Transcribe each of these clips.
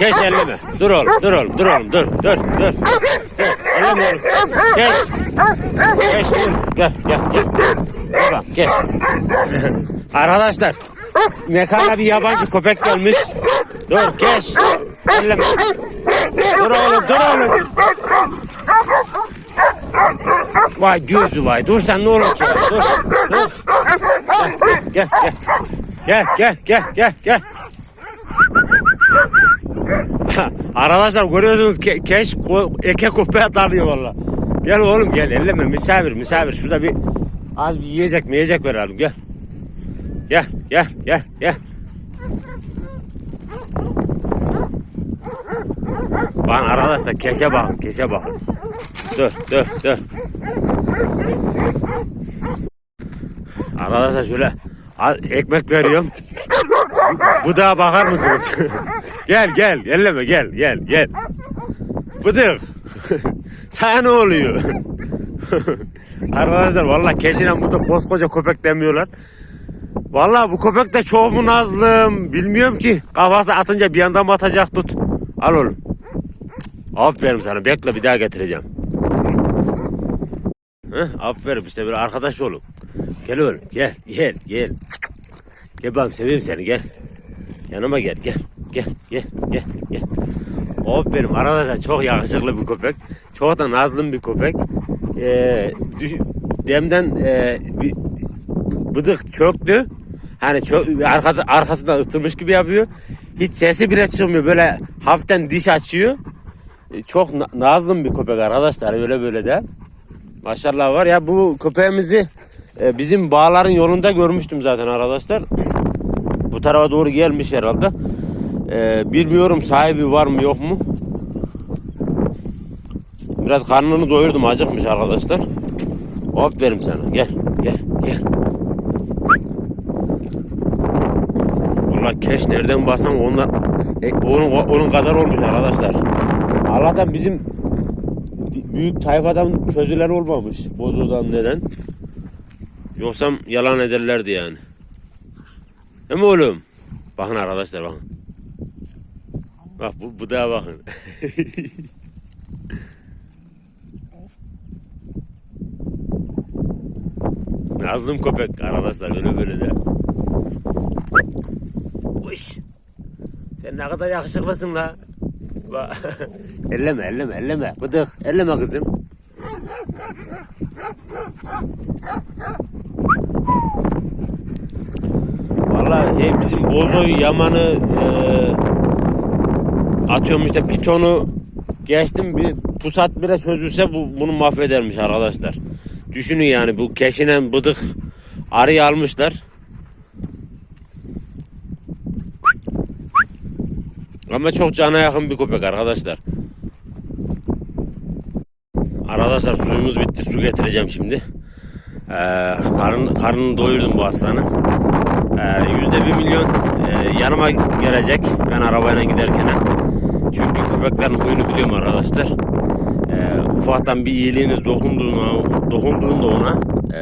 keş elleme. Dur oğlum, dur oğlum, dur oğlum, dur, dur, dur. Elleme oğlum. Keş. Keş dur. Gel, gel, gel. Tamam, gel. Arkadaşlar, mekana bir yabancı köpek gelmiş. Dur, keş. Elleme. Dur oğlum, dur oğlum. Vay gözü vay. Dur sen ne olur ki? Dur, dur. Gel, gel. Gel, gel, gel, gel, gel. Arkadaşlar görüyorsunuz ke keş eke köpeğe dalıyor valla. Gel oğlum gel elleme misafir misafir şurada bir az bir yiyecek mi yiyecek verelim gel. Gel gel gel gel. Lan arkadaşlar keşe bakın keşe bakın. Dur dur dur. Arkadaşlar şöyle ekmek veriyorum. Bu daha bakar mısınız? gel gel elleme gel gel gel. Bıdık. Sana ne oluyor? Arkadaşlar vallahi keşinen bu da koskoca köpek demiyorlar. Vallahi bu köpek de çok mu bilmiyorum ki. Kafası atınca bir yandan mı atacak tut. Al oğlum. Aferin sana bekle bir daha getireceğim. Heh, aferin işte böyle arkadaş olun. Gel oğlum gel gel gel. Gel bakayım seveyim seni gel. Yanıma gel gel gel gel gel gel. Aferin arkadaşlar çok yakışıklı bir köpek. Çok da nazlı bir köpek. Ee, düş- demden e, bir bıdık çöktü. Hani çök, arkası, arkasından ısıtılmış gibi yapıyor. Hiç sesi bile çıkmıyor. Böyle hafiften diş açıyor. E, Çok na- nazlı bir köpek arkadaşlar. Öyle böyle de. Maşallah var ya bu köpeğimizi e, bizim bağların yolunda görmüştüm zaten arkadaşlar. Bu tarafa doğru gelmiş herhalde. E, bilmiyorum sahibi var mı yok mu. Biraz karnını doyurdum acıkmış arkadaşlar. Aferin sana gel gel gel. Valla keş nereden basan onunla, e, onun, onun kadar olmuş arkadaşlar. Allah'tan bizim büyük tayfadan çözüler olmamış bozudan neden. Yoksa yalan ederlerdi yani. Değil mi oğlum? Bakın arkadaşlar bakın. Bak bu, bu da bakın. Nazlım köpek arkadaşlar böyle böyle de. Uş. Sen ne kadar yakışıklısın la. Ba- elleme elleme elleme. Bıdık elleme kızım. Vallahi şey bizim bozoyu yamanı e, atıyorum işte pitonu geçtim bir pusat bile çözülse bu, bunu mahvedermiş arkadaşlar. Düşünün yani bu keşinen bıdık arıyı almışlar. Ama çok cana yakın bir köpek arkadaşlar. Arkadaşlar suyumuz bitti. Su getireceğim şimdi. Ee, karın, karnını doyurdum bu aslanın. Ee, Yüzde bir milyon e, yanıma gelecek. Ben arabayla giderken. Çünkü köpeklerin huyunu biliyorum arkadaşlar. Ee, ufaktan bir iyiliğiniz dokunduğunda, dokunduğunda ona e,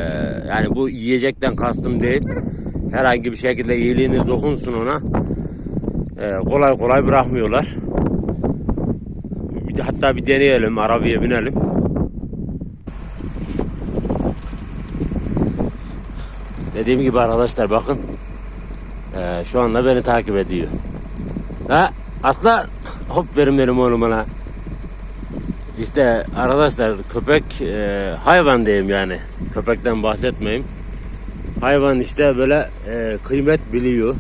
yani bu yiyecekten kastım değil. Herhangi bir şekilde iyiliğiniz dokunsun ona. Ee, kolay kolay bırakmıyorlar. Bir hatta bir deneyelim, arabaya binelim. Dediğim gibi arkadaşlar bakın. Ee, şu anda beni takip ediyor. Ha, aslında hop verin benim oğluma. İşte arkadaşlar köpek e, hayvan diyeyim yani. Köpekten bahsetmeyeyim. Hayvan işte böyle e, kıymet biliyor.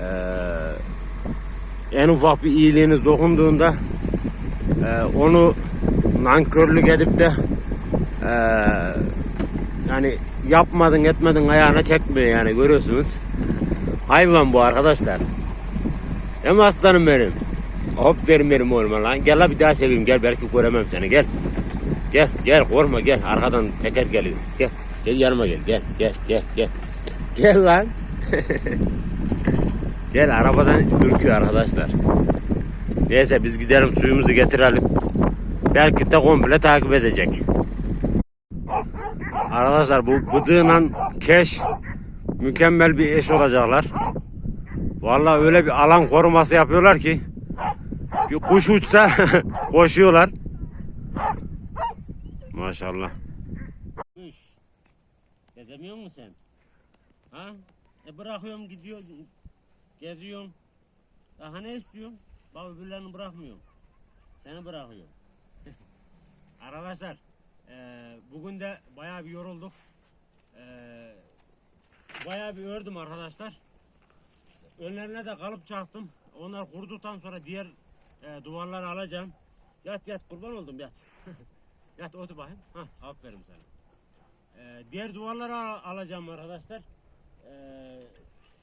Ee, en ufak bir iyiliğiniz dokunduğunda e, onu nankörlük edip de e, yani yapmadın etmedin ayağına çekmiyor yani görüyorsunuz. Hayvan bu arkadaşlar. Hem aslanım benim. Hop verin benim oğluma lan. Gel la bir daha seveyim gel belki göremem seni gel. Gel gel korkma gel arkadan teker geliyor. Gel gel yanıma gel gel gel gel gel. Gel lan. Gel arabadan ürküyor arkadaşlar. Neyse biz gidelim suyumuzu getirelim. Belki de komple takip edecek. Arkadaşlar bu bıdığıyla keş mükemmel bir eş olacaklar. Vallahi öyle bir alan koruması yapıyorlar ki bir kuş uçsa koşuyorlar. Maşallah. Kuş. Gezemiyor musun sen? Ha? E bırakıyorum gidiyor. Geziyorum. Daha ne istiyorum? Bak öbürlerini bırakmıyorum. Seni bırakıyorum. Arkadaşlar eee, bugün de bayağı bir yorulduk. Eee bayağı bir ördüm arkadaşlar. Önlerine de kalıp çaktım. Onlar kurduktan sonra diğer eee, duvarları alacağım. Yat yat kurban oldum yat. yat otur bakayım. Hah aferin sana. Eee, diğer duvarları al- alacağım arkadaşlar. Eee,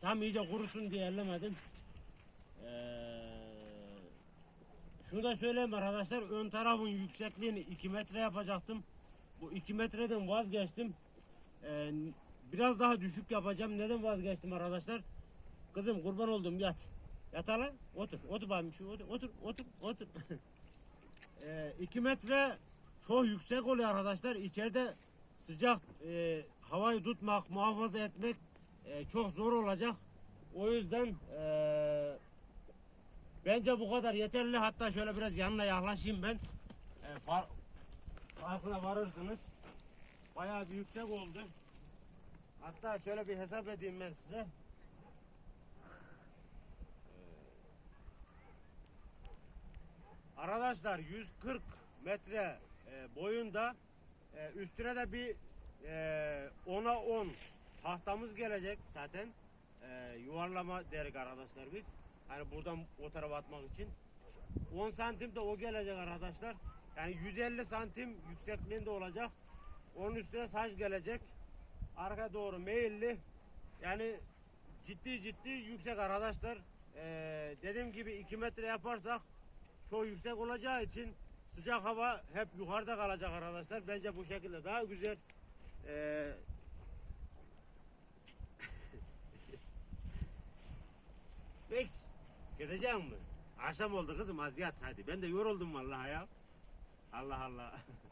tam iyice kurusun diye ellemedim. Eee şunu da söyleyeyim arkadaşlar. Ön tarafın yüksekliğini 2 metre yapacaktım. Bu 2 metreden vazgeçtim. Ee, biraz daha düşük yapacağım. Neden vazgeçtim arkadaşlar? Kızım kurban oldum yat. Yat hala. Otur. Otur bakayım şu otur. Otur. Otur. Otur. 2 metre çok yüksek oluyor arkadaşlar. İçeride sıcak e, havayı tutmak, muhafaza etmek e, çok zor olacak. O yüzden eee Bence bu kadar yeterli. Hatta şöyle biraz yanına yaklaşayım ben. E, far, farkına varırsınız. Bayağı bir yüksek oldu. Hatta şöyle bir hesap edeyim ben size. Arkadaşlar 140 metre e, boyunda e, üstüne de bir e, 10'a 10 tahtamız gelecek zaten. E, yuvarlama derik arkadaşlar biz. Hani buradan o tarafa atmak için. 10 santim de o gelecek arkadaşlar. Yani 150 santim yüksekliğinde olacak. Onun üstüne saç gelecek. Arka doğru meyilli. Yani ciddi ciddi yüksek arkadaşlar. Ee, dediğim gibi 2 metre yaparsak çok yüksek olacağı için sıcak hava hep yukarıda kalacak arkadaşlar. Bence bu şekilde daha güzel. Ee, Max, gezecek mi? Akşam oldu kızım az yat hadi. Ben de yoruldum vallahi ya. Allah Allah.